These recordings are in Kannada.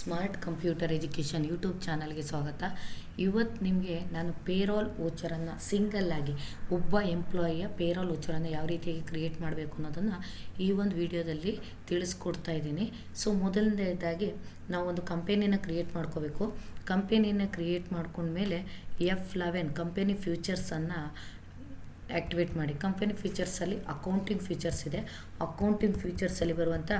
ಸ್ಮಾರ್ಟ್ ಕಂಪ್ಯೂಟರ್ ಎಜುಕೇಷನ್ ಯೂಟ್ಯೂಬ್ ಚಾನಲ್ಗೆ ಸ್ವಾಗತ. ಇವತ್ತು ನಿಮಗೆ ನಾನು ಪೇರೋಲ್ ಸಿಂಗಲ್ ಸಿಂಗಲ್ಲಾಗಿ ಒಬ್ಬ ಎಂಪ್ಲಾಯಿಯ ಪೇರೋಲ್ ಓಚರನ್ನು ಯಾವ ರೀತಿಯಾಗಿ ಕ್ರಿಯೇಟ್ ಮಾಡಬೇಕು ಅನ್ನೋದನ್ನು ಈ ಒಂದು ವಿಡಿಯೋದಲ್ಲಿ ತಿಳಿಸ್ಕೊಡ್ತಾ ಇದ್ದೀನಿ. ಸೊ, ಮೊದಲನೇದಾಗಿ ನಾವು ಒಂದು ಕಂಪೇನಿನ ಕ್ರಿಯೇಟ್ ಮಾಡ್ಕೋಬೇಕು. ಕಂಪೆನಿನ ಕ್ರಿಯೇಟ್ ಮಾಡ್ಕೊಂಡ್ಮೇಲೆ ಎಫ್ ಲೆವೆನ್ ಕಂಪೆನಿ ಫ್ಯೂಚರ್ಸನ್ನು ಆ್ಯಕ್ಟಿವೇಟ್ ಮಾಡಿ. ಕಂಪನಿ ಫೀಚರ್ಸಲ್ಲಿ ಅಕೌಂಟಿಂಗ್ ಫೀಚರ್ಸ್ ಇದೆ. ಅಕೌಂಟಿಂಗ್ ಫೀಚರ್ಸಲ್ಲಿ ಬರುವಂಥ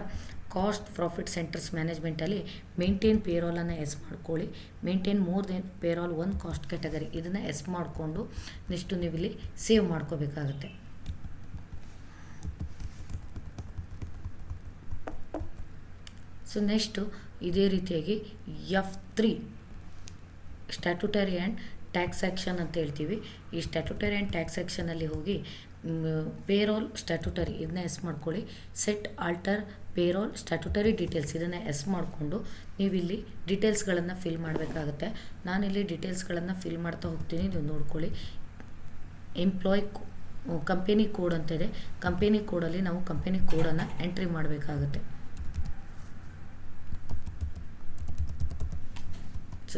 ಕಾಸ್ಟ್ ಪ್ರಾಫಿಟ್ ಸೆಂಟರ್ಸ್ ಮ್ಯಾನೇಜ್ಮೆಂಟಲ್ಲಿ ಮೇಂಟೈನ್ ಪೇರೋಲನ್ನು ಎಸ್ ಮಾಡ್ಕೊಳ್ಳಿ. Maintain more than payroll one cost category ಇದನ್ನು ಎಸ್ ಮಾಡಿಕೊಂಡು ನೆಕ್ಸ್ಟು ನೀವು ಇಲ್ಲಿ ಸೇವ್ ಮಾಡ್ಕೋಬೇಕಾಗುತ್ತೆ. ಸೊ ನೆಕ್ಸ್ಟು ಇದೇ ರೀತಿಯಾಗಿ F three statutory and tax action ಅಂತ ಹೇಳ್ತೀವಿ. ಈ ಸ್ಟ್ಯಾಟ್ಯುಟರಿ ಆ್ಯಂಡ್ ಟ್ಯಾಕ್ಸ್ ಆ್ಯಕ್ಷನಲ್ಲಿ ಹೋಗಿ ಪೇರೋಲ್ ಸ್ಟ್ಯಾಟ್ಯುಟರಿ ಇದನ್ನ ಎಸ್ ಮಾಡ್ಕೊಳ್ಳಿ. Set alter payroll statutory details ಇದನ್ನು ಎಸ್ ಮಾಡಿಕೊಂಡು ನೀವಿಲ್ಲಿ ಡೀಟೇಲ್ಸ್ಗಳನ್ನು ಫಿಲ್ ಮಾಡಬೇಕಾಗುತ್ತೆ. ನಾನಿಲ್ಲಿ ಡೀಟೇಲ್ಸ್ಗಳನ್ನು ಫಿಲ್ ಮಾಡ್ತಾ ಹೋಗ್ತೀನಿ, ನೀವು ನೋಡ್ಕೊಳ್ಳಿ. ಎಂಪ್ಲಾಯ್ ಕಂಪೆನಿ ಕೋಡ್ ಅಂತ ಇದೆ. ಕಂಪೆನಿ ಕೋಡಲ್ಲಿ ನಾವು ಕಂಪೆನಿ ಕೋಡನ್ನು ಎಂಟ್ರಿ ಮಾಡಬೇಕಾಗುತ್ತೆ.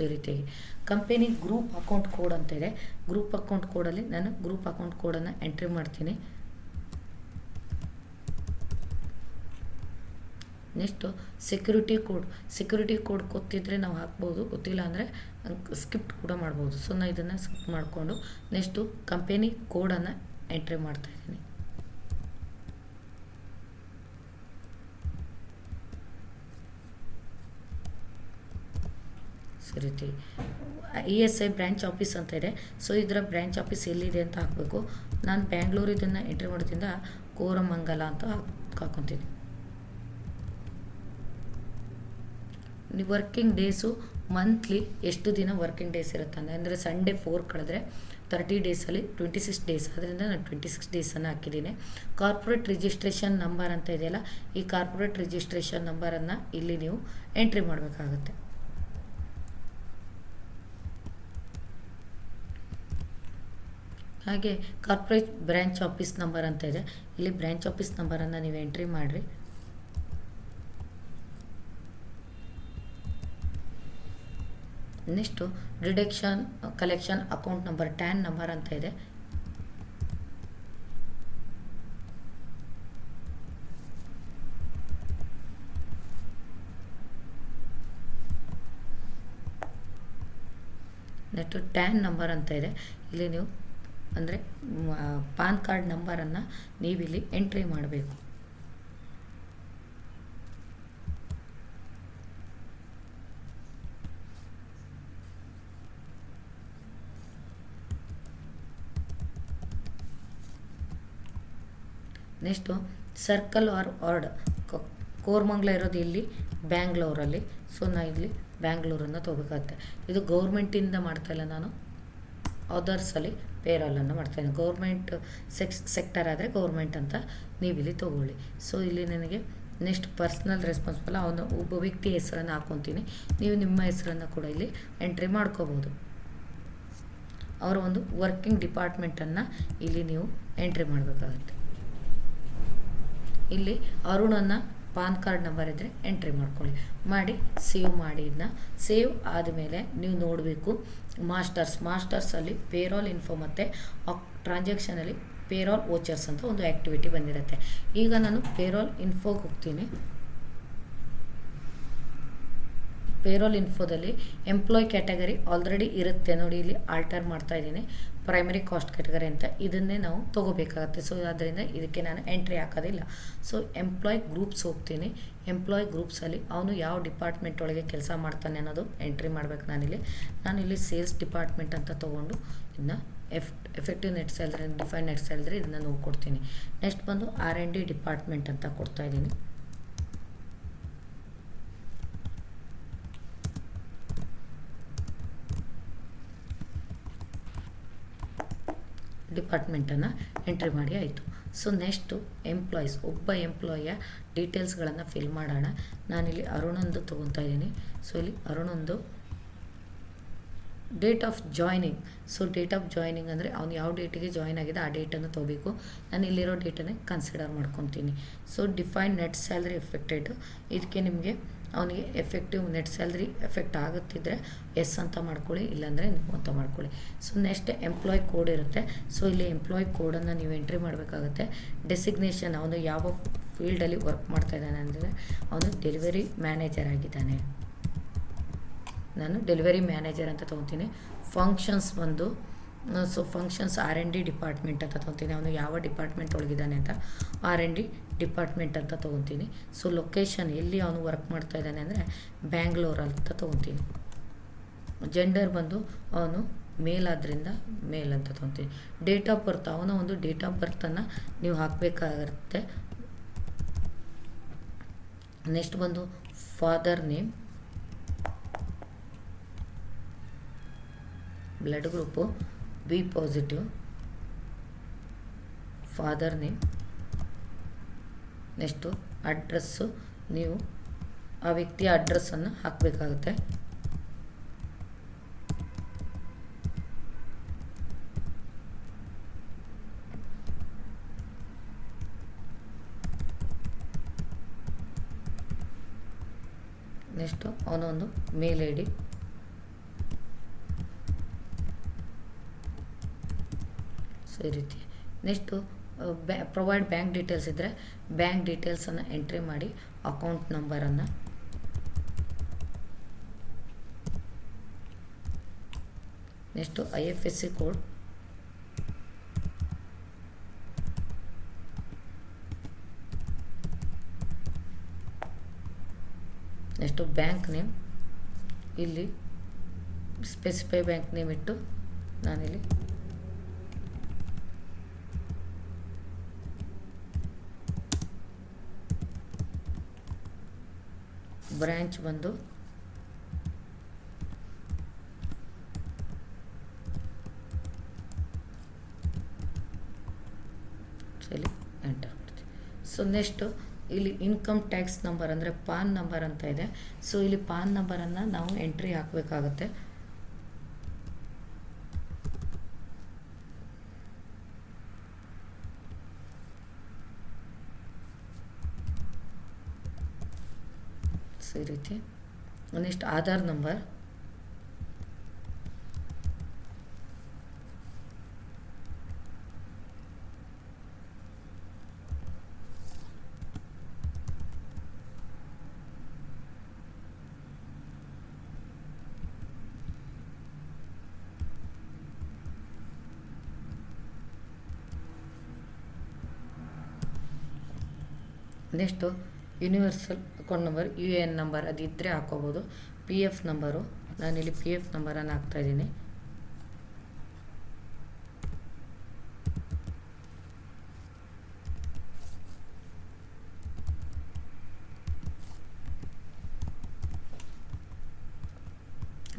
ಈ ರೀತಿಯಾಗಿ ಕಂಪೆನಿ ಗ್ರೂಪ್ ಅಕೌಂಟ್ ಕೋಡ್ ಅಂತ ಇದೆ. ಗ್ರೂಪ್ ಅಕೌಂಟ್ ಕೋಡಲ್ಲಿ ನಾನು ಗ್ರೂಪ್ ಅಕೌಂಟ್ ಕೋಡನ್ನು ಎಂಟ್ರಿ ಮಾಡ್ತೀನಿ. Next security code security code ಗೊತ್ತಿದ್ದರೆ ನಾವು ಹಾಕ್ಬೋದು. ಗೊತ್ತಿಲ್ಲ ಅಂದರೆ ಸ್ಕಿಪ್ಟ್ ಕೂಡ ಮಾಡ್ಬೋದು. ಸೊ ನಾನು ಇದನ್ನು ಸ್ಕಿಪ್ ಮಾಡಿಕೊಂಡು ನೆಕ್ಸ್ಟು ಕಂಪೆನಿ ಕೋಡನ್ನು ಎಂಟ್ರಿ ಮಾಡ್ತಾ ರೀತಿ E S I branch office ಅಂತ ಇದೆ. ಸೊ, ಇದರ ಬ್ರ್ಯಾಂಚ್ ಆಫೀಸ್ ಎಲ್ಲಿದೆ ಅಂತ ಹಾಕಬೇಕು. ನಾನು ಬ್ಯಾಂಗ್ಳೂರು ಇದನ್ನು ಎಂಟ್ರಿ ಮಾಡೋದ್ರಿಂದ ಕೋರಮಂಗಲ ಅಂತ ಹಾಕ್ಕೊತೀನಿ ವರ್ಕಿಂಗ್ ಡೇಸು ಮಂತ್ಲಿ ಎಷ್ಟು ದಿನ ವರ್ಕಿಂಗ್ ಡೇಸ್ ಇರುತ್ತೆ ಅಂದರೆ ಸಂಡೇ ಫೋರ್ ಕಳೆದ್ರೆ ತರ್ಟಿ ಡೇಸಲ್ಲಿ ಟ್ವೆಂಟಿ ಸಿಕ್ಸ್ ಡೇಸ್ ಅದರಿಂದ ನಾನು ಟ್ವೆಂಟಿ ಸಿಕ್ಸ್ ಡೇಸನ್ನು ಹಾಕಿದ್ದೀನಿ. ಕಾರ್ಪೊರೇಟ್ ರಿಜಿಸ್ಟ್ರೇಷನ್ ನಂಬರ್ ಅಂತ ಇದೆಯಲ್ಲ, ಈ ಕಾರ್ಪೊರೇಟ್ ರಿಜಿಸ್ಟ್ರೇಷನ್ ನಂಬರನ್ನು ಇಲ್ಲಿ ನೀವು ಎಂಟ್ರಿ ಮಾಡಬೇಕಾಗುತ್ತೆ. ಹಾಗೆ ಕಾರ್ಪೊರೇಟ್ ಬ್ರ್ಯಾಂಚ್ ಆಫೀಸ್ ನಂಬರ್ ಅಂತ ಇದೆ. ಇಲ್ಲಿ ಬ್ರ್ಯಾಂಚ್ ಆಫೀಸ್ ನಂಬರನ್ನು ನೀವು ಎಂಟ್ರಿ ಮಾಡಿರಿ. Next deduction collection account number TAN number ಅಂತ ಇದೆ. ನೆಕ್ಸ್ಟು ಟ್ಯಾನ್ ನಂಬರ್ ಅಂತ ಇದೆ. ಇಲ್ಲಿ ನೀವು ಅಂದರೆ ಪಾನ್ ಕಾರ್ಡ್ ನಂಬರನ್ನು ನೀವಿಲ್ಲಿ ಎಂಟ್ರಿ ಮಾಡಬೇಕು. Next, circle or ward. Koramangala ಇರೋದು ಇಲ್ಲಿ ಬ್ಯಾಂಗ್ಳೂರಲ್ಲಿ. ಸೊ ನಾನು ಇಲ್ಲಿ ಬ್ಯಾಂಗ್ಳೂರನ್ನು ತೊಗೋಬೇಕಾಗುತ್ತೆ. ಇದು ಗೌರ್ಮೆಂಟಿಂದ ಮಾಡ್ತಾಯಿಲ್ಲ ನಾನು. ಅದರ್ಸಲ್ಲಿ ಪೇರೋಲನ್ನು ಮಾಡ್ತಾಯಿದ್ದೀನಿ ಗೌರ್ಮೆಂಟ್ ಸೆಕ್ಸ್ ಸೆಕ್ಟರ್ ಆದರೆ ಗೌರ್ಮೆಂಟ್ ಅಂತ ನೀವಿಲ್ಲಿ ತೊಗೊಳ್ಳಿ. ಸೊ ಇಲ್ಲಿ ನನಗೆ ನೆಕ್ಸ್ಟ್ ಪರ್ಸ್ನಲ್ ರೆಸ್ಪಾನ್ಸಿಬಲ್ ಅವನು ಒಬ್ಬ ವ್ಯಕ್ತಿ ಹೆಸರನ್ನು ಹಾಕ್ಕೊತೀನಿ ನೀವು ನಿಮ್ಮ ಹೆಸರನ್ನು ಕೂಡ ಇಲ್ಲಿ ಎಂಟ್ರಿ ಮಾಡ್ಕೋಬೋದು. ಅವರ ಒಂದು ವರ್ಕಿಂಗ್ ಡಿಪಾರ್ಟ್ಮೆಂಟನ್ನು ಇಲ್ಲಿ ನೀವು ಎಂಟ್ರಿ ಮಾಡಬೇಕಾಗುತ್ತೆ. ಇಲ್ಲಿ ಅರುಣನ್ನು ಪಾನ್ ಕಾರ್ಡ್ ನಂಬರ್ ಇದ್ದರೆ ಎಂಟ್ರಿ ಮಾಡ್ಕೊಳ್ಳಿ. ಮಾಡಿ, ಸೇವ್ ಮಾಡಿ ಇದನ್ನ ಸೇವ್ ಆದಮೇಲೆ ನೀವು ನೋಡಬೇಕು, ಮಾಸ್ಟರ್ಸ್. ಮಾಸ್ಟರ್ಸಲ್ಲಿ ಪೇರೋಲ್ ಇನ್ಫೋ ಮತ್ತು ಟ್ರಾನ್ಸಾಕ್ಷನಲ್ಲಿ ಪೇರೋಲ್ ವೋಚರ್ಸ್ ಅಂತ ಒಂದು ಆ್ಯಕ್ಟಿವಿಟಿ ಬಂದಿರುತ್ತೆ. ಈಗ ನಾನು ಪೇರೋಲ್ ಇನ್ಫೋಗೆ ಹೋಗ್ತೀನಿ. ಪೇರೋಲ್ ಇನ್ಫೋದಲ್ಲಿ ಎಂಪ್ಲಾಯ್ ಕ್ಯಾಟಗರಿ ಆಲ್ರೆಡಿ ಇರುತ್ತೆ ನೋಡಿ, ಇಲ್ಲಿ ಆಲ್ಟರ್ ಮಾಡ್ತಾ ಇದ್ದೀನಿ. ಪ್ರೈಮರಿ ಕಾಸ್ಟ್ ಕ್ಯಾಟಗರಿ ಅಂತ ಇದನ್ನೇ ನಾವು ತೊಗೋಬೇಕಾಗತ್ತೆ. ಸೊ ಆದ್ದರಿಂದ ಇದಕ್ಕೆ ನಾನು ಎಂಟ್ರಿ ಹಾಕೋದಿಲ್ಲ. ಸೊ ಎಂಪ್ಲಾಯ್ ಗ್ರೂಪ್ಸ್ ಹೋಗ್ತೀನಿ. ಎಂಪ್ಲಾಯ್ ಗ್ರೂಪ್ಸಲ್ಲಿ ಅವನು ಯಾವ ಡಿಪಾರ್ಟ್ಮೆಂಟ್ ಒಳಗೆ ಕೆಲಸ ಮಾಡ್ತಾನೆ ಅನ್ನೋದು ಎಂಟ್ರಿ ಮಾಡಬೇಕು ನಾನಿಲ್ಲಿ. ನಾನಿಲ್ಲಿ ಸೇಲ್ಸ್ ಡಿಪಾರ್ಟ್ಮೆಂಟ್ ಅಂತ ತೊಗೊಂಡು ಇದನ್ನ F effective net salary define net salary ಇದನ್ನು ನೋಡ್ಕೊಡ್ತೀನಿ. ನೆಕ್ಸ್ಟ್ ಬಂದು ಆರ್ ಎನ್ ಡಿ ಡಿಪಾರ್ಟ್ಮೆಂಟ್ ಅಂತ ಕೊಡ್ತಾ ಡಿಪಾರ್ಟ್ಮೆಂಟನ್ನು ಎಂಟ್ರಿ ಮಾಡಿ ಆಯಿತು. ಸೊ ನೆಕ್ಸ್ಟು ಎಂಪ್ಲಾಯೀಸ್ ಒಬ್ಬ ಎಂಪ್ಲಾಯಿಯ ಡೀಟೇಲ್ಸ್ಗಳನ್ನು ಫಿಲ್ ಮಾಡೋಣ. ನಾನಿಲ್ಲಿ ಅರುಣಂದು ತೊಗೊತಾ ಇದ್ದೀನಿ. ಸೊ ಇಲ್ಲಿ ಅರುಣಂದು date of joining so date of joining ಅಂದರೆ ಅವ್ನು ಯಾವ ಡೇಟಿಗೆ ಜಾಯ್ನ್ ಆಗಿದೆ ಆ ಡೇಟನ್ನು ತೊಗೋಬೇಕು. ನಾನು ಇಲ್ಲಿರೋ ಡೇಟನ್ನೇ ಕನ್ಸಿಡರ್ ಮಾಡ್ಕೊತೀನಿ. So define net salary effected ಇದಕ್ಕೆ ನಿಮಗೆ ಅವನಿಗೆ ಎಫೆಕ್ಟಿವ್ ನೆಟ್ ಸ್ಯಾಲ್ರಿ ಎಫೆಕ್ಟ್ ಆಗುತ್ತಿದ್ದರೆ ಎಸ್ ಅಂತ ಮಾಡ್ಕೊಳ್ಳಿ, ಇಲ್ಲಾಂದರೆ ನೀವು ಅಂತ ಮಾಡ್ಕೊಳ್ಳಿ. ಸೊ ನೆಕ್ಸ್ಟ್ ಎಂಪ್ಲಾಯ್ ಕೋಡ್ ಇರುತ್ತೆ. ಸೊ ಇಲ್ಲಿ ಎಂಪ್ಲಾಯ್ ಕೋಡನ್ನು ನೀವು ಎಂಟ್ರಿ ಮಾಡಬೇಕಾಗುತ್ತೆ. ಡೆಸಿಗ್ನೇಷನ್ ಅವನು ಯಾವ ಫೀಲ್ಡಲ್ಲಿ ವರ್ಕ್ ಮಾಡ್ತಾ ಇದ್ದಾನೆ ಅಂದರೆ ಅವನು ಡೆಲಿವರಿ ಮ್ಯಾನೇಜರ್ ಆಗಿದ್ದಾನೆ. ನಾನು ಡೆಲಿವರಿ ಮ್ಯಾನೇಜರ್ ಅಂತ ತೊಗೊತೀನಿ. ಫಂಕ್ಷನ್ಸ್ ಬಂದು so functions R and D department ಅಂತ ತೊಗೊತೀನಿ. ಅವನು ಯಾವ ಡಿಪಾರ್ಟ್ಮೆಂಟ್ ಒಳಗಿದ್ದಾನೆ ಅಂತ. ಆರ್ ಎನ್ ಡಿ ಡಿಪಾರ್ಟ್ಮೆಂಟ್ ಅಂತ ತೊಗೊತೀನಿ. ಸೊ ಲೊಕೇಶನ್ ಎಲ್ಲಿ ಅವನು ವರ್ಕ್ ಮಾಡ್ತಾ ಇದ್ದಾನೆ ಅಂದರೆ ಬ್ಯಾಂಗ್ಳೂರ್ ಅಂತ ತೊಗೊತೀನಿ. ಜೆಂಡರ್ ಬಂದು ಅವನು ಮೇಲ್ ಆದ್ದರಿಂದ ಮೇಲ್ ಅಂತ ತೊಗೊತೀನಿ. ಡೇಟ್ ಆಫ್ ಬರ್ತ್ ಅವನ ಒಂದು ಡೇಟ್ ಆಫ್ ಬರ್ತನ್ನು ನೀವು ಹಾಕಬೇಕಾಗಿರುತ್ತೆ ನೆಕ್ಸ್ಟ್ ಬಂದು father name blood group B positive father name next address ನೀವು ಆ ವ್ಯಕ್ತಿಯ ಅಡ್ರೆಸ್ಸನ್ನು ಹಾಕಬೇಕಾಗುತ್ತೆ. ನೆಕ್ಸ್ಟು ಅವನೊಂದು ಮೇಲ್ ಐ ಡಿ. ಸೊ ಈ ರೀತಿ. ನೆಕ್ಸ್ಟು ಬ್ಯಾ ಪ್ರೊವೈಡ್ ಬ್ಯಾಂಕ್ ಡೀಟೇಲ್ಸ್ ಇದ್ದರೆ ಬ್ಯಾಂಕ್ ಡೀಟೇಲ್ಸನ್ನು ಎಂಟ್ರಿ ಮಾಡಿ ಅಕೌಂಟ್ ನಂಬರನ್ನು next I F S C code next bank name ಇಲ್ಲಿ ಸ್ಪೆಸಿಫೈ ಬ್ಯಾಂಕ್ ನೇಮ್ ಇಟ್ಟು ನಾನಿಲ್ಲಿ ಬ್ರ್ಯಾಂಚ್ ಬಂದು. ಸರಿ ಎಂಟರ್ ಮಾಡ್ತೀವಿ. ಸೊ ನೆಕ್ಸ್ಟು ಇಲ್ಲಿ ಇನ್ಕಮ್ ಟ್ಯಾಕ್ಸ್ ನಂಬರ್ ಅಂದರೆ ಪಾನ್ ನಂಬರ್ ಅಂತ ಇದೆ. ಸೊ ಇಲ್ಲಿ ಪಾನ್ ನಂಬರನ್ನು ನಾವು ಎಂಟ್ರಿ ಹಾಕಬೇಕಾಗತ್ತೆ. ಸೊ ಈ ರೀತಿ next Aadhaar number next universal account number U A N number ಅದಿದ್ದರೆ ಹಾಕೋಬೋದು. P F number. ನಾನಿಲ್ಲಿ ಪಿ ಎಫ್ ನಂಬರನ್ನು ಹಾಕ್ತಾಯಿದ್ದೀನಿ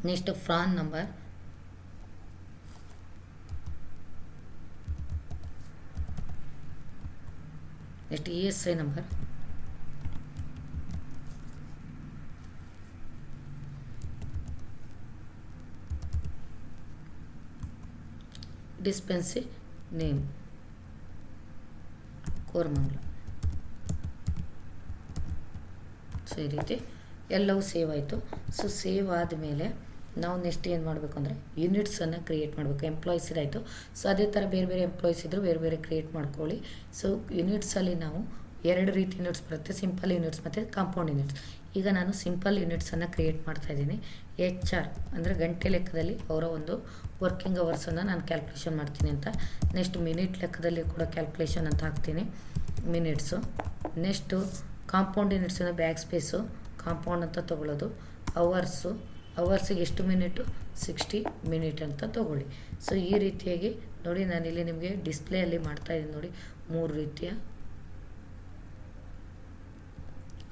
next PRAN number. Next E S I number. Dispensary name Koramangala. So ಈ ರೀತಿ, ಎಲ್ಲವೂ ಸೇವ್ ಆಯಿತು. ಸೊ ಸೇವ್ ಆದಮೇಲೆ ನಾವು ನೆಕ್ಸ್ಟ್ ಏನು ಮಾಡಬೇಕು ಅಂದರೆ ಯೂನಿಟ್ಸನ್ನು ಕ್ರಿಯೇಟ್ ಮಾಡಬೇಕು. ಎಂಪ್ಲಾಯೀಸ್ ಇದಾಯಿತು. ಸೊ ಅದೇ ಥರ ಬೇರೆ ಬೇರೆ ಎಂಪ್ಲಾಯೀಸ್ ಇದ್ದರೂ ಬೇರೆ ಬೇರೆ ಕ್ರಿಯೇಟ್ ಮಾಡ್ಕೊಳ್ಳಿ. ಸೊ ಯೂನಿಟ್ಸಲ್ಲಿ ನಾವು ಎರಡು ರೀತಿ ಯೂನಿಟ್ಸ್ ಬರುತ್ತೆ. ಸಿಂಪಲ್ ಯೂನಿಟ್ಸ್ ಮತ್ತು ಕಾಂಪೌಂಡ್ ಯೂನಿಟ್ಸ್. ಈಗ ನಾನು ಸಿಂಪಲ್ ಯೂನಿಟ್ಸನ್ನು ಕ್ರಿಯೇಟ್ ಮಾಡ್ತಾ ಇದ್ದೀನಿ. ಎಚ್ ಆರ್ ಅಂದರೆ ಗಂಟೆ ಲೆಕ್ಕದಲ್ಲಿ ಅವರ ಒಂದು ವರ್ಕಿಂಗ್ ಅವರ್ಸನ್ನು ನಾನು ಕ್ಯಾಲ್ಕುಲೇಷನ್ ಮಾಡ್ತೀನಿ ಅಂತ. ನೆಕ್ಸ್ಟ್ ಮಿನಿಟ್ ಲೆಕ್ಕದಲ್ಲಿ ಕೂಡ ಕ್ಯಾಲ್ಕುಲೇಷನ್ ಅಂತ ಹಾಕ್ತೀನಿ. ಮಿನಿಟ್ಸು. ನೆಕ್ಸ್ಟು ಕಾಂಪೌಂಡ್ ಯೂನಿಟ್ಸನ್ನು ಬ್ಯಾಕ್ ಸ್ಪೇಸು. ಕಾಂಪೌಂಡ್ ಅಂತ ತೊಗೊಳ್ಳೋದು. ಅವರ್ಸು. ಅವರ್ಸಿಗೆ ಎಷ್ಟು ಮಿನಿಟು? ಸಿಕ್ಸ್ಟಿ ಮಿನಿಟ್ ಅಂತ ತೊಗೊಳ್ಳಿ. ಸೊ ಈ ರೀತಿಯಾಗಿ ನೋಡಿ, ನಾನಿಲ್ಲಿ ನಿಮಗೆ ಡಿಸ್ಪ್ಲೇಯಲ್ಲಿ ಮಾಡ್ತಾಯಿದ್ದೀನಿ ನೋಡಿ. ಮೂರು ರೀತಿಯ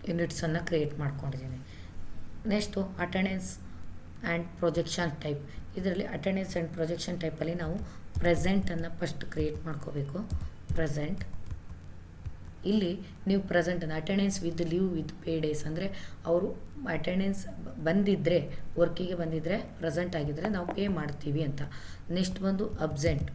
ಯೂನಿಟ್ಸನ್ನು ಕ್ರಿಯೇಟ್ ಮಾಡ್ಕೊಂಡಿದ್ದೀನಿ next attendance and projection type ಇದರಲ್ಲಿ ಅಟೆಂಡೆನ್ಸ್ ಆ್ಯಂಡ್ ಪ್ರೊಜೆಕ್ಷನ್ ಟೈಪಲ್ಲಿ ನಾವು ಪ್ರೆಸೆಂಟನ್ನು ಫಸ್ಟ್ ಕ್ರಿಯೇಟ್ ಮಾಡ್ಕೋಬೇಕು. ಪ್ರೆಸೆಂಟ್ ಇಲ್ಲಿ ನೀವು ಪ್ರೆಸೆಂಟನ್ನು attendance with leave with pay days ಅಂದರೆ ಅವರು ಅಟೆಂಡೆನ್ಸ್ ಬಂದಿದ್ದರೆ ವರ್ಕಿಗೆ ಬಂದಿದ್ದರೆ ಪ್ರೆಸೆಂಟ್ ಆಗಿದ್ದರೆ ನಾವು ಪೇ ಮಾಡ್ತೀವಿ ಅಂತ. ನೆಕ್ಸ್ಟ್ ಬಂದು ಅಬ್ಸೆಂಟ್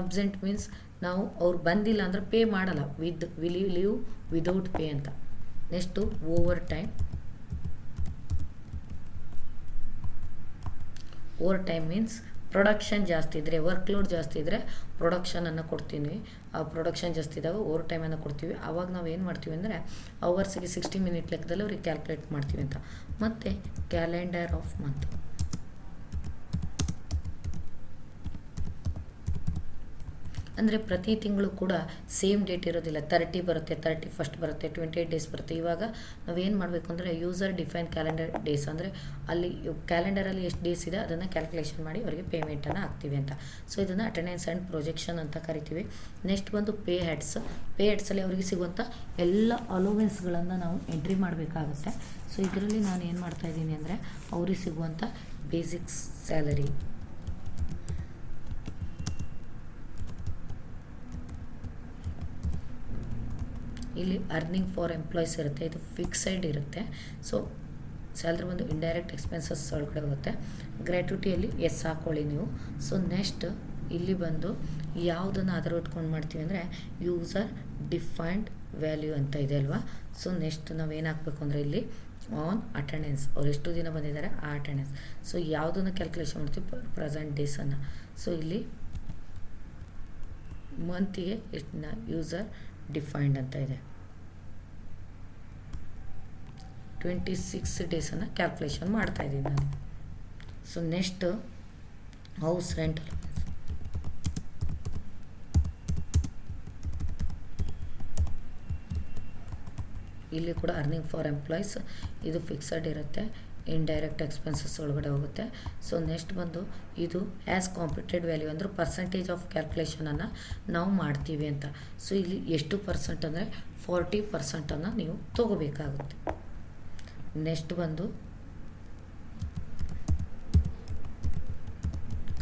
ಅಬ್ಸೆಂಟ್ ಮೀನ್ಸ್ ನಾವು ಅವ್ರು ಬಂದಿಲ್ಲ ಅಂದರೆ ಪೇ ಮಾಡಲ್ಲ. With you leave without pay ಅಂತ. Next over time over time means production ಜಾಸ್ತಿ ಇದ್ದರೆ ವರ್ಕ್ ಲೋಡ್ ಜಾಸ್ತಿ ಇದ್ದರೆ ಪ್ರೊಡಕ್ಷನನ್ನು ಕೊಡ್ತೀನಿ. ಆ ಪ್ರೊಡಕ್ಷನ್ ಜಾಸ್ತಿ ಇದ್ದಾಗ ಓವರ್ ಟೈಮನ್ನು ಕೊಡ್ತೀವಿ. ಆವಾಗ ನಾವು ಏನು ಮಾಡ್ತೀವಿ ಅಂದರೆ ಅವರ್ಸಿಗೆ ಸಿಕ್ಸ್ಟಿ ಮಿನಿಟ್ ಲೆಕ್ಕದಲ್ಲಿ ಅವ್ರಿಗೆ ಕ್ಯಾಲ್ಕುಲೇಟ್ ಮಾಡ್ತೀವಿ ಅಂತ. ಮತ್ತು ಕ್ಯಾಲೆಂಡರ್ ಆಫ್ ಮಂತ್ ಅಂದರೆ ಪ್ರತಿ ತಿಂಗಳು ಕೂಡ ಸೇಮ್ ಡೇಟ್ ಇರೋದಿಲ್ಲ. ತರ್ಟಿ ಬರುತ್ತೆ ತರ್ಟಿ ಫಸ್ಟ್ ಬರುತ್ತೆ ಟ್ವೆಂಟಿ ಏಯ್ಟ್ ಡೇಸ್ ಬರುತ್ತೆ. ಇವಾಗ ನಾವೇನು ಮಾಡಬೇಕು ಅಂದರೆ ಯೂಸರ್ ಡಿಫೈನ್ ಕ್ಯಾಲೆಂಡರ್ ಡೇಸ್ ಅಂದರೆ ಅಲ್ಲಿ ಕ್ಯಾಲೆಂಡರಲ್ಲಿ ಎಷ್ಟು ಡೇಸ್ ಇದೆ ಅದನ್ನು ಕ್ಯಾಲ್ಕುಲೇಷನ್ ಮಾಡಿ ಅವರಿಗೆ ಪೇಮೆಂಟನ್ನು ಹಾಕ್ತೀವಿ ಅಂತ. ಸೊ ಇದನ್ನು ಅಟೆಂಡೆನ್ಸ್ ಆ್ಯಂಡ್ ಪ್ರೊಜೆಕ್ಷನ್ ಅಂತ ಕರಿತೀವಿ. ನೆಕ್ಸ್ಟ್ ಬಂದು ಪೇ ಹೆಡ್ಸ್ ಪೇ ಹೆಡ್ಸಲ್ಲಿ ಅವರಿಗೆ ಸಿಗುವಂಥ ಎಲ್ಲ ಅಲೋವೆನ್ಸ್ಗಳನ್ನು ನಾವು ಎಂಟ್ರಿ ಮಾಡಬೇಕಾಗುತ್ತೆ. ಸೊ ಇದರಲ್ಲಿ ನಾನು ಏನು ಮಾಡ್ತಾಯಿದ್ದೀನಿ ಅಂದರೆ ಅವ್ರಿಗೆ ಸಿಗುವಂಥ ಬೇಸಿಕ್ಸ್ ಸ್ಯಾಲರಿ ಇಲ್ಲಿ ಅರ್ನಿಂಗ್ ಫಾರ್ ಎಂಪ್ಲಾಯೀಸ್ ಇರುತ್ತೆ, ಇದು ಫಿಕ್ಸೆಡ್ ಇರುತ್ತೆ. ಸೊ ಸ್ಯಾಲ್ರಿ ಬಂದು ಇಂಡೈರೆಕ್ಟ್ ಎಕ್ಸ್ಪೆನ್ಸಸ್ ಒಳಗಡೆ ಹೋಗುತ್ತೆ ಗ್ರ್ಯಾಟ್ಯುಟಿಯಲ್ಲಿ ಎಸ್ ಹಾಕ್ಕೊಳ್ಳಿ ನೀವು. ಸೊ ನೆಕ್ಸ್ಟ್ ಇಲ್ಲಿ ಬಂದು ಯಾವುದನ್ನು ಆಧಾರ ಇಟ್ಕೊಂಡು ಮಾಡ್ತೀವಿ ಅಂದರೆ ಯೂಸರ್ ಡಿಫೈನ್ಡ್ ವ್ಯಾಲ್ಯೂ ಅಂತ ಇದೆ ಅಲ್ವಾ? ಸೊ ನೆಕ್ಸ್ಟ್ ನಾವು ಏನು ಹಾಕ್ಬೇಕು ಅಂದರೆ ಇಲ್ಲಿ ಆನ್ ಅಟೆಂಡೆನ್ಸ್ ಅವ್ರು ಎಷ್ಟು ದಿನ ಬಂದಿದ್ದಾರೆ? ಆ ಅಟೆಂಡೆನ್ಸ್ ಸೊ ಯಾವುದನ್ನು ಕ್ಯಾಲ್ಕುಲೇಷನ್ ಮಾಡ್ತೀವಿ? ಪ್ರೆಸೆಂಟ್ ಡೇಸನ್ನು ಸೊ ಇಲ್ಲಿ ಮಂತಿಗೆ ಎಷ್ಟು ಯೂಸರ್ ಡಿಫೈನ್ಡ್ ಅಂತ ಇದೆ. ಟ್ವೆಂಟಿ ಸಿಕ್ಸ್ ಡೇಸನ್ನು ಕ್ಯಾಲ್ಕುಲೇಷನ್ ಮಾಡ್ತಾ ಇದ್ದೀನಿ ನಾನು. ಸೊ ನೆಕ್ಸ್ಟ್ ಹೌಸ್ ರೆಂಟ್ ಇಲ್ಲಿ ಕೂಡ ಅರ್ನಿಂಗ್ ಫಾರ್ ಎಂಪ್ಲಾಯೀಸ್ ಇದು ಫಿಕ್ಸಡ್ ಇರುತ್ತೆ. ಇಂಡೈರೆಕ್ಟ್ ಎಕ್ಸ್ಪೆನ್ಸಸ್ ಒಳಗಡೆ ಹೋಗುತ್ತೆ. ಸೊ ನೆಕ್ಸ್ಟ್ ಬಂದು ಇದು ಆ್ಯಸ್ ಕಾಂಪಿಟೆಡ್ ವ್ಯಾಲ್ಯೂ ಅಂದರೆ ಪರ್ಸೆಂಟೇಜ್ ಆಫ್ ಕ್ಯಾಲ್ಕುಲೇಷನನ್ನು ನಾವು ಮಾಡ್ತೀವಿ ಅಂತ. ಸೊ ಇಲ್ಲಿ ಎಷ್ಟು ಪರ್ಸೆಂಟ್ ಅಂದರೆ ಫಾರ್ಟಿ ಪರ್ಸೆಂಟನ್ನು ನೀವು ತೊಗೋಬೇಕಾಗುತ್ತೆ. ನೆಕ್ಸ್ಟ್ ಬಂದು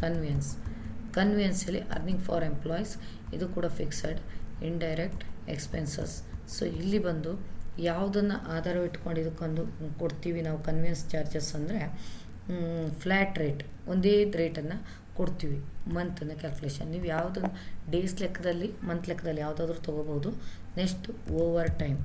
ಕನ್ವಿಯನ್ಸ್ ಕನ್ವಿಯನ್ಸಲ್ಲಿ ಅರ್ನಿಂಗ್ ಫಾರ್ ಎಂಪ್ಲಾಯೀಸ್ ಇದು ಕೂಡ ಫಿಕ್ಸಡ್ ಇಂಡೈರೆಕ್ಟ್ ಎಕ್ಸ್ಪೆನ್ಸಸ್ ಸೊ ಇಲ್ಲಿ ಬಂದು ಯಾವುದನ್ನು ಆಧಾರ ಇಟ್ಕೊಂಡು ಇದಕ್ಕೊಂದು ಕೊಡ್ತೀವಿ ನಾವು ಕನ್ವಿನ್ಸ್ ಚಾರ್ಜಸ್ ಅಂದರೆ ಫ್ಲ್ಯಾಟ್ ರೇಟ್ ಒಂದೇ ರೇಟನ್ನು ಕೊಡ್ತೀವಿ ಮಂತನ್ನು ಕ್ಯಾಲ್ಕುಲೇಷನ್ ನೀವು ಯಾವುದನ್ನು ಡೇಸ್ ಲೆಕ್ಕದಲ್ಲಿ ಮಂತ್ ಲೆಕ್ಕದಲ್ಲಿ ಯಾವುದಾದ್ರೂ ತೊಗೋಬೋದು ನೆಕ್ಸ್ಟ್ ಓವರ್ ಟೈಮ್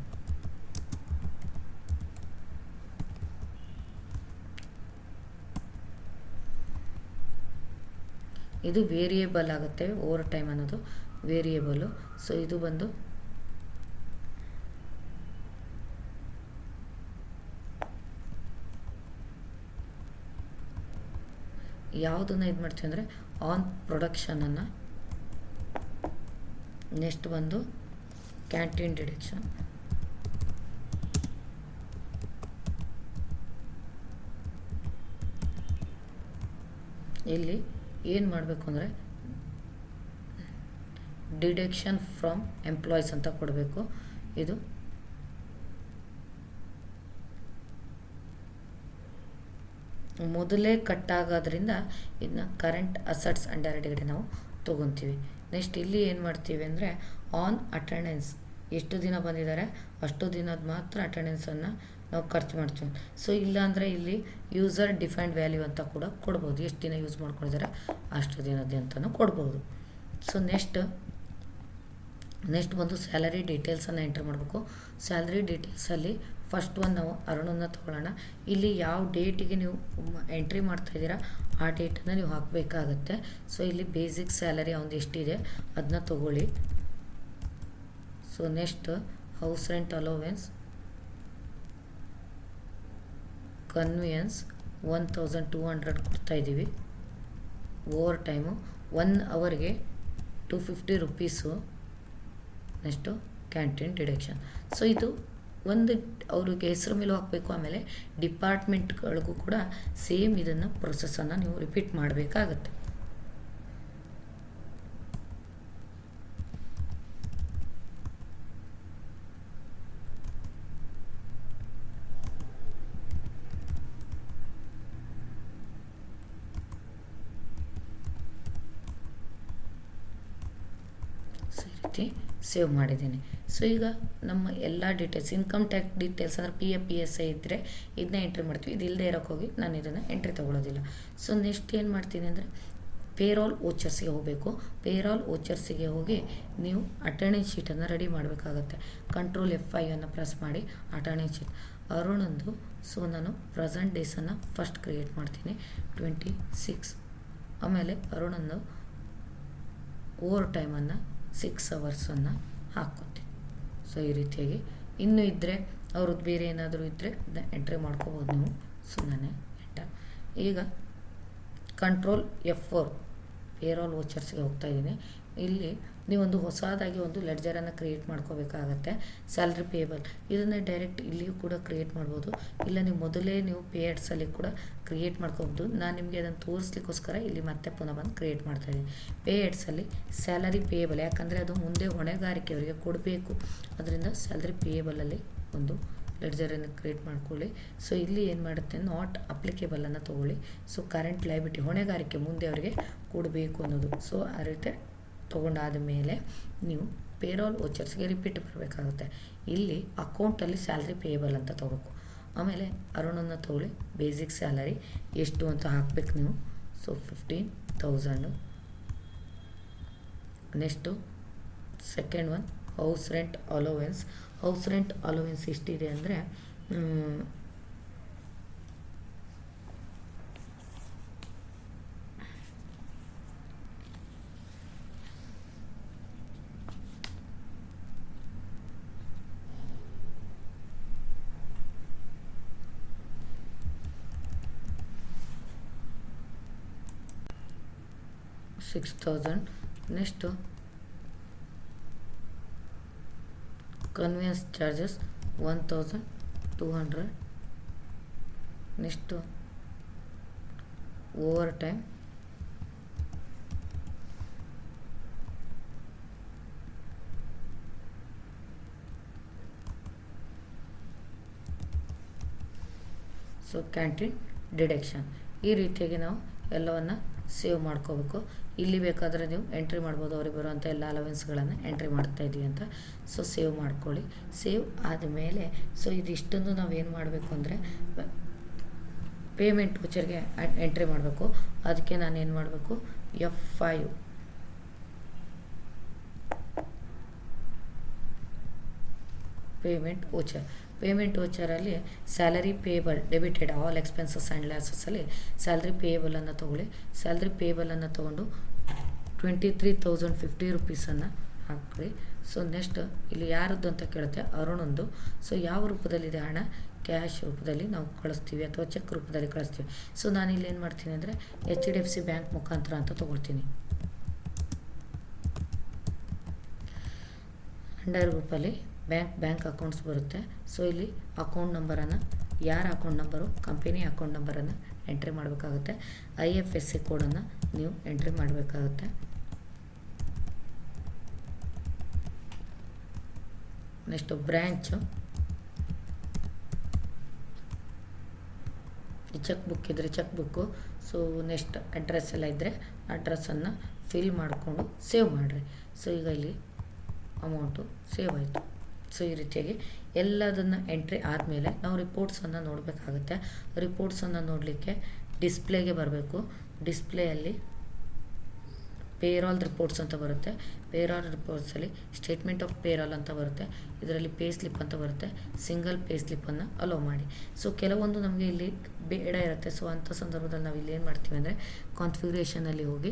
ಇದು ವೇರಿಯೇಬಲ್ ಆಗುತ್ತೆ ಓವರ್ ಟೈಮ್ ಅನ್ನೋದು ವೇರಿಯೇಬಲು ಸೊ ಇದು ಬಂದು ಯಾವುದನ್ನು ಇದು ಮಾಡ್ತೀವಿ ಅಂದರೆ ಆನ್ ಪ್ರೊಡಕ್ಷನನ್ನು ನೆಕ್ಸ್ಟ್ ಬಂದು ಕ್ಯಾಂಟೀನ್ ಡಿಡಕ್ಷನ್ ಇಲ್ಲಿ ಏನು ಮಾಡಬೇಕು ಅಂದರೆ ಡಿಡಕ್ಷನ್ ಫ್ರಮ್ ಎಂಪ್ಲಾಯೀಸ್ ಅಂತ ಕೊಡಬೇಕು. ಇದು ಮೊದಲೇ ಕಟ್ಟಾಗೋದ್ರಿಂದ ಇದನ್ನ ಕರೆಂಟ್ ಅಸಟ್ಸ್ ಅಂಡರ್ಡೆಗಡೆ ನಾವು ತೊಗೊತೀವಿ. ನೆಕ್ಸ್ಟ್ ಇಲ್ಲಿ ಏನು ಮಾಡ್ತೀವಿ ಅಂದರೆ ಆನ್ ಅಟೆಂಡೆನ್ಸ್ ಎಷ್ಟು ದಿನ ಬಂದಿದ್ದಾರೆ? ಅಷ್ಟು ದಿನದ ಮಾತ್ರ ಅಟೆಂಡೆನ್ಸನ್ನು ನಾವು ಖರ್ಚು ಮಾಡ್ತೀವಿ. ಸೊ ಇಲ್ಲಾಂದರೆ ಇಲ್ಲಿ ಯೂಸರ್ ಡಿಫೈನ್ಡ್ ವ್ಯಾಲ್ಯೂ ಅಂತ ಕೂಡ ಕೊಡ್ಬೋದು. ಎಷ್ಟು ದಿನ ಯೂಸ್ ಮಾಡ್ಕೊಂಡಿದ್ದಾರೆ? ಅಷ್ಟು ದಿನದ ಅಂತಲೂ ಕೊಡ್ಬೋದು. ಸೊ ನೆಕ್ಸ್ಟ್ ನೆಕ್ಸ್ಟ್ ಬಂದು ಸ್ಯಾಲರಿ ಡೀಟೇಲ್ಸನ್ನು ಎಂಟ್ರ್ ಮಾಡಬೇಕು. ಸ್ಯಾಲ್ರಿ ಡೀಟೇಲ್ಸಲ್ಲಿ ಫಸ್ಟ್ ಒನ್ ನಾವು ಅರುಣನ್ನ ತೊಗೊಳ್ಳೋಣ. ಇಲ್ಲಿ ಯಾವ ಡೇಟಿಗೆ ನೀವು ಎಂಟ್ರಿ ಮಾಡ್ತಾ ಇದ್ದೀರಾ, ಆ ಡೇಟನ್ನು ನೀವು ಹಾಕಬೇಕಾಗತ್ತೆ. ಸೊ ಇಲ್ಲಿ ಬೇಸಿಕ್ ಸ್ಯಾಲರಿ ಅವ್ನು ಎಷ್ಟಿದೆ ಅದನ್ನ ತೊಗೊಳ್ಳಿ. So next house rent allowance conveyance one thousand two hundred ಕೊಡ್ತಾಯಿದ್ದೀವಿ over time one ಅವರ್ಗೆ two fifty rupees next canteen deduction so ಇದು ಒಂದು ಅವ್ರಿಗೆ ಹೆಸರು ಮೇಲೂ ಹಾಕಬೇಕು ಆಮೇಲೆ ಡಿಪಾರ್ಟ್ಮೆಂಟ್ಗಳಿಗೂ ಕೂಡ ಸೇಮ್ ಇದನ್ನು ಪ್ರೊಸೆಸನ್ನು ನೀವು ರಿಪೀಟ್ ಮಾಡಬೇಕಾಗತ್ತೆ ಸೊ ಈ ರೀತಿ ಸೇವ್ ಮಾಡಿದ್ದೀನಿ. ಸೊ ಈಗ ನಮ್ಮ ಎಲ್ಲ ಡೀಟೇಲ್ಸ್ ಇನ್ಕಮ್ ಟ್ಯಾಕ್ಸ್ ಡೀಟೇಲ್ಸ್ ಅಂದರೆ P F P S I ಇದ್ದರೆ ಇದನ್ನ ಎಂಟ್ರಿ ಮಾಡ್ತೀವಿ. ಇದು ಇಲ್ಲದೆ ಇರೋಕ್ಕೆ ಹೋಗಿ ನಾನು ಇದನ್ನು ಎಂಟ್ರಿ ತೊಗೊಳೋದಿಲ್ಲ. ಸೊ ನೆಕ್ಸ್ಟ್ ಏನು ಮಾಡ್ತೀನಿ ಅಂದರೆ ಪೇರೋಲ್ ಓಚರ್ಸ್ಗೆ ಹೋಗಬೇಕು. ಪೇರೋಲ್ ಓಚರ್ಸಿಗೆ ಹೋಗಿ ನೀವು ಅಟೆಂಡೆನ್ಸ್ ಶೀಟನ್ನು ರೆಡಿ ಮಾಡಬೇಕಾಗತ್ತೆ. ಕಂಟ್ರೋಲ್ ಎಫ್ ಐ ಅನ್ನು ಪ್ರೆಸ್ ಮಾಡಿ ಅಟೆಂಡೆನ್ಸ್ ಶೀಟ್ ಅರುಣಂದು ಸೊ ನಾನು ಪ್ರೆಸೆಂಟ್ ಡೇಸನ್ನು ಫಸ್ಟ್ ಕ್ರಿಯೇಟ್ ಮಾಡ್ತೀನಿ. ಟ್ವೆಂಟಿ ಸಿಕ್ಸ್ ಆಮೇಲೆ ಅರುಣಂದು ಓವರ್ ಟೈಮನ್ನು ಸಿಕ್ಸ್ ಅವರ್ಸನ್ನು ಹಾಕ್ಕೊತೀನಿ ಸೊ ಈ ರೀತಿಯಾಗಿ. ಇನ್ನೂ ಇದ್ದರೆ ಅವ್ರದ್ದು ಬೇರೆ ಏನಾದರೂ ಇದ್ದರೆ ಅದನ್ನ ಎಂಟ್ರಿ ಮಾಡ್ಕೋಬೋದು ನೀವು. ಸುಮ್ಮನೆ ಎಂಟರ್ ಈಗ ಕಂಟ್ರೋಲ್ ಎಫ್ ಫೋರ್ ಪೇರೋಲ್ ವೋಚರ್ಸ್ಗೆ ಹೋಗ್ತಾ ಇದ್ದೀನಿ. ಇಲ್ಲಿ ನೀವೊಂದು ಹೊಸದಾಗಿ ಒಂದು ಲೆಡ್ಜರನ್ನು ಕ್ರಿಯೇಟ್ ಮಾಡ್ಕೋಬೇಕಾಗತ್ತೆ. ಸ್ಯಾಲ್ರಿ ಪೇಬಲ್ ಇದನ್ನು ಡೈರೆಕ್ಟ್ ಇಲ್ಲಿಯೂ ಕೂಡ ಕ್ರಿಯೇಟ್ ಮಾಡ್ಬೋದು. ಇಲ್ಲ, ನೀವು ಮೊದಲೇ ನೀವು ಪೇಯಡ್ಸಲ್ಲಿ ಕೂಡ ಕ್ರಿಯೇಟ್ ಮಾಡ್ಕೊಬೋದು ನಾನು ನಿಮಗೆ ಅದನ್ನು ತೋರಿಸ್ಲಿಕ್ಕೋಸ್ಕರ ಇಲ್ಲಿ ಮತ್ತೆ ಪುನಃ ಬಂದು ಕ್ರಿಯೇಟ್ ಮಾಡ್ತಾಯಿದ್ದೀನಿ ಪೇಯರ್ಸಲ್ಲಿ ಸ್ಯಾಲರಿ ಪೇಯಬಲ್ ಯಾಕಂದರೆ ಅದು ಮುಂದೆ ಹೊಣೆಗಾರಿಕೆ ಅವರಿಗೆ ಕೊಡಬೇಕು. ಅದರಿಂದ ಸ್ಯಾಲರಿ ಪೇಯಬಲಲ್ಲಿ ಒಂದು ಲೆಡ್ಜರನ್ನು ಕ್ರಿಯೇಟ್ ಮಾಡ್ಕೊಳ್ಳಿ. ಸೊ ಇಲ್ಲಿ ಏನು ಮಾಡುತ್ತೆ? ನಾಟ್ ಅಪ್ಲಿಕೇಬಲನ್ನು ತೊಗೊಳ್ಳಿ. ಸೊ ಕರೆಂಟ್ ಲೈಬಿಲಿಟಿ ಹೊಣೆಗಾರಿಕೆ ಮುಂದೆ ಅವರಿಗೆ ಕೊಡಬೇಕು ಅನ್ನೋದು. ಸೊ ಆ ರೀತಿ ತೊಗೊಂಡಾದ ಮೇಲೆ ನೀವು ಪೇರೋಲ್ ವೋಚರ್ಸ್ಗೆ ರಿಪೀಟ್ ಬರಬೇಕಾಗುತ್ತೆ. ಇಲ್ಲಿ ಅಕೌಂಟಲ್ಲಿ ಸ್ಯಾಲ್ರಿ ಪೇಯಬಲ್ ಅಂತ ತೊಗೋಬೇಕು. ಆಮೇಲೆ ಅರುಣನ್ನು ತಗೊಳ್ಳಿ. ಬೇಸಿಕ್ ಸ್ಯಾಲರಿ ಎಷ್ಟು ಅಂತ ಹಾಕ್ಬೇಕು ನೀವು. So fifteen thousand next second one house rent allowance house rent allowance ಎಷ್ಟಿದೆ ಅಂದರೆ six thousand next conveyance charges one thousand two hundred next over time so canteen deduction ಈ ರೀತಿಯಾಗಿ ನಾವು ಎಲ್ಲವನ್ನು ಸೇವ್ ಮಾಡ್ಕೋಬೇಕು. ಇಲ್ಲಿ ಬೇಕಾದರೆ ನೀವು ಎಂಟ್ರಿ ಮಾಡ್ಬೋದು, ಅವ್ರಿಗೆ ಬರುವಂಥ ಎಲ್ಲ ಅಲವೆನ್ಸ್ಗಳನ್ನು ಎಂಟ್ರಿ ಮಾಡ್ತಾ ಇದ್ದೀವಿ ಅಂತ. ಸೊ ಸೇವ್ ಮಾಡ್ಕೊಳ್ಳಿ. ಸೇವ್ ಆದಮೇಲೆ ಸೊ ಇದಿಷ್ಟೊಂದು ನಾವು ಏನು ಮಾಡಬೇಕು ಅಂದರೆ ಪೇಮೆಂಟ್ ವಚರ್ಗೆ ಎಂಟ್ರಿ ಮಾಡಬೇಕು. ಅದಕ್ಕೆ ನಾನು ಏನು ಮಾಡಬೇಕು? F five payment voucher payment ವೋಚರಲ್ಲಿ salary payable debited all expenses and ಲ್ಯಾಸಸ್ಸಲ್ಲಿ salary ಪೇಯಬಲನ್ನು ತೊಗೊಳ್ಳಿ. ಸ್ಯಾಲ್ರಿ ಪೇಬಲನ್ನು ತೊಗೊಂಡು ಟ್ವೆಂಟಿ ತ್ರೀ ತೌಸಂಡ್ ಫಿಫ್ಟಿ ರುಪೀಸನ್ನು ಹಾಕ್ರಿ. ಸೊ ನೆಕ್ಸ್ಟ್ ಇಲ್ಲಿ ಯಾರದ್ದು ಅಂತ ಕೇಳುತ್ತೆ? ಅರುಣಂದು. ಸೊ ಯಾವ ರೂಪದಲ್ಲಿದೆ ಹಣ? ಕ್ಯಾಶ್ ರೂಪದಲ್ಲಿ ನಾವು ಕಳಿಸ್ತೀವಿ ಅಥವಾ ಚೆಕ್ ರೂಪದಲ್ಲಿ ಕಳಿಸ್ತೀವಿ. ಸೊ ನಾನು ಇಲ್ಲಿ ಏನು ಮಾಡ್ತೀನಿ ಅಂದರೆ H D F C bank ಮುಖಾಂತರ ಅಂತ ತೊಗೊಳ್ತೀನಿ. ಅಂಡರ್ ಗ್ರೂಪಲ್ಲಿ ಬ್ಯಾಂಕ್ ಬ್ಯಾಂಕ್ ಅಕೌಂಟ್ಸ್ ಬರುತ್ತೆ. ಸೊ ಇಲ್ಲಿ ಅಕೌಂಟ್ ನಂಬರನ್ನು, ಯಾರ ಅಕೌಂಟ್ ನಂಬರು, ಕಂಪೆನಿ ಅಕೌಂಟ್ ನಂಬರನ್ನು ಎಂಟ್ರಿ ಮಾಡಬೇಕಾಗುತ್ತೆ. ಐ ಎಫ್ ಎಸ್ ಸಿ ಕೋಡನ್ನು ನೀವು ಎಂಟ್ರಿ ಮಾಡಬೇಕಾಗುತ್ತೆ. ನೆಕ್ಸ್ಟು ಬ್ರ್ಯಾಂಚು ಚೆಕ್ ಬುಕ್ ಇದ್ದರೆ cheque book. So next address ಎಲ್ಲ ಇದ್ದರೆ ಅಡ್ರೆಸ್ಸನ್ನು ಫಿಲ್ ಮಾಡಿಕೊಂಡು ಸೇವ್ ಮಾಡಿರಿ. ಸೊ ಈಗ ಇಲ್ಲಿ ಅಮೌಂಟು ಸೇವ್ ಆಯಿತು. ಸೊ ಈ ರೀತಿಯಾಗಿ ಎಲ್ಲದನ್ನು ಎಂಟ್ರಿ ಆದಮೇಲೆ ನಾವು ರಿಪೋರ್ಟ್ಸನ್ನು ನೋಡಬೇಕಾಗುತ್ತೆ. ರಿಪೋರ್ಟ್ಸನ್ನು ನೋಡಲಿಕ್ಕೆ ಡಿಸ್ಪ್ಲೇಗೆ ಬರಬೇಕು. ಡಿಸ್ಪ್ಲೇಯಲ್ಲಿ ಪೇರಾಲ್ ರಿಪೋರ್ಟ್ಸ್ ಅಂತ ಬರುತ್ತೆ. ಪೇರಾಲ್ ರಿಪೋರ್ಟ್ಸಲ್ಲಿ ಸ್ಟೇಟ್ಮೆಂಟ್ ಆಫ್ ಪೇರಾಲ್ ಅಂತ ಬರುತ್ತೆ. ಇದರಲ್ಲಿ ಪೇ ಸ್ಲಿಪ್ ಅಂತ ಬರುತ್ತೆ. ಸಿಂಗಲ್ ಪೇ ಸ್ಲಿಪ್ಪನ್ನು ಅಲೋ ಮಾಡಿ. ಸೊ ಕೆಲವೊಂದು ನಮಗೆ ಇಲ್ಲಿ ಬೇಡ ಇರುತ್ತೆ. ಸೊ ಅಂಥ ಸಂದರ್ಭದಲ್ಲಿ ನಾವು ಇಲ್ಲಿ ಏನು ಮಾಡ್ತೀವಿ ಅಂದರೆ ಕಾನ್ಫಿಗ್ರೇಷನಲ್ಲಿ ಹೋಗಿ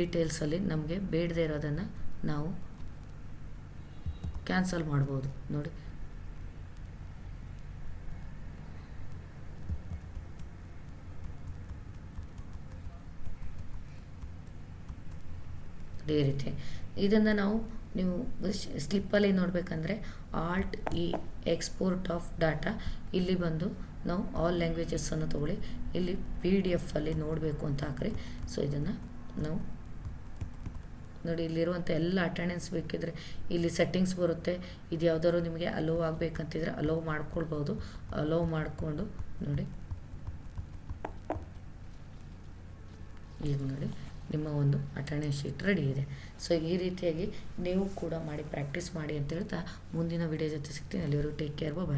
ಡೀಟೇಲ್ಸಲ್ಲಿ ನಮಗೆ ಬೇಡದೇ ಇರೋದನ್ನು ನಾವು ಕ್ಯಾನ್ಸಲ್ ಮಾಡ್ಬೋದು. ನೋಡಿ. ಅದೇ ರೀತಿ. ಇದನ್ನು ನಾವು ನೀವು ಸ್ಲಿಪ್ಪಲ್ಲಿ ನೋಡಬೇಕಂದ್ರೆ Alt E export of data ಇಲ್ಲಿ ಬಂದು ನಾವು ಆಲ್ ಲ್ಯಾಂಗ್ವೇಜಸ್ಸನ್ನು ತಗೊಳ್ಳಿ. ಇಲ್ಲಿ ಪಿ ಡಿ ಎಫಲ್ಲಿ ನೋಡಬೇಕು ಅಂತ ಹಾಕ್ರಿ. ಸೊ ಇದನ್ನು ನಾವು ನೋಡಿ ಇಲ್ಲಿರುವಂಥ ಎಲ್ಲ ಅಟೆಂಡೆನ್ಸ್ ಬೇಕಿದ್ರೆ ಇಲ್ಲಿ ಸೆಟ್ಟಿಂಗ್ಸ್ ಬರುತ್ತೆ. ಇದು ಯಾವ್ದಾದ್ರು ನಿಮಗೆ ಅಲೋ ಆಗಬೇಕಂತಿದ್ರೆ ಅಲೋ ಮಾಡ್ಕೊಳ್ಬೋದು. ಅಲೋ ಮಾಡಿಕೊಂಡು ನೋಡಿ. ಈಗ ನೋಡಿ, ನಿಮ್ಮ ಒಂದು ಅಟೆಂಡೆನ್ಸ್ ಶೀಟ್ ರೆಡಿ ಇದೆ. ಸೊ ಈ ರೀತಿಯಾಗಿ ನೀವು ಕೂಡ ಮಾಡಿ ಪ್ರಾಕ್ಟೀಸ್ ಮಾಡಿ ಅಂತ ಹೇಳ್ತಾ ಮುಂದಿನ ವಿಡಿಯೋ ಜೊತೆ ಸಿಗ್ತೀನಿ. ಅಲ್ಲಿವರು ಟೇಕ್ ಕೇರ್ ಬಾಯ್